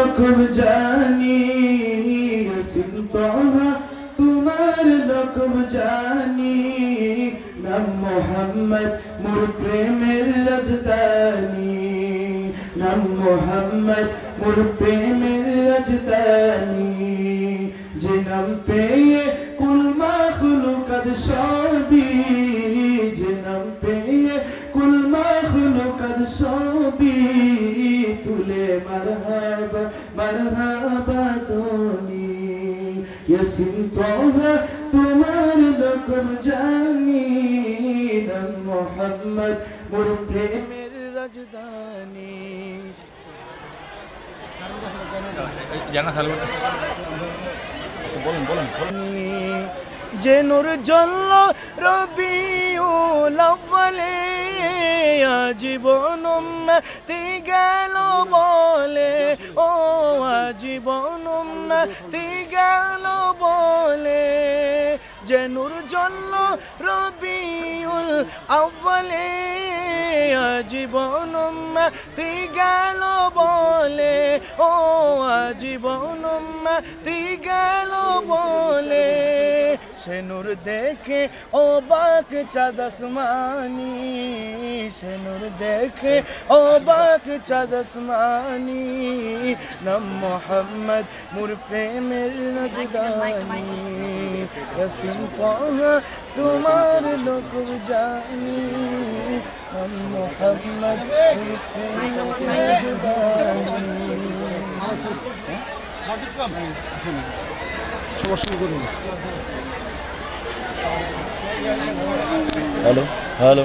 লক্ষব জানি ইয়াসিন তহা তোমার লক্ষব জানি। নাম মোহাম্মদ, মোর প্রেমের রাজধানী। নাম মোহাম্মদ, মোর প্রেমের রাজধানী। যে নাম পেয়ে কুল মাখলুকাত সবই, যে নাম পেয়ে কুল মাখলুকাত সবই। তোহা তোমার লকম জানি নাম মোহাম্মদ মোর প্রেমের রাজধানী। জানা চালু আচ্ছা বলুন বলুন। যে নূর জল্ল রবিউল আউয়ালে আজীবন তি গেল বলে, ও আজীবন তি গেল বলে যে নূর জল্ল রবিউল আউয়ালে আজীবন তি গেল বলে, ও আজীবন তি গেল বলে। সে নূর দেখে ও বাক চাঁদ আসমানি সে নূর দেখে ও বাক চাঁদ আসমানি নাম মোহাম্মদ মুর প্রেমের নজদানি রসিম পাহা তোমার লোক জানি নাম মোহাম্মদ মুর প্রেমের নজদানি শুরু করুন હેલો હેલો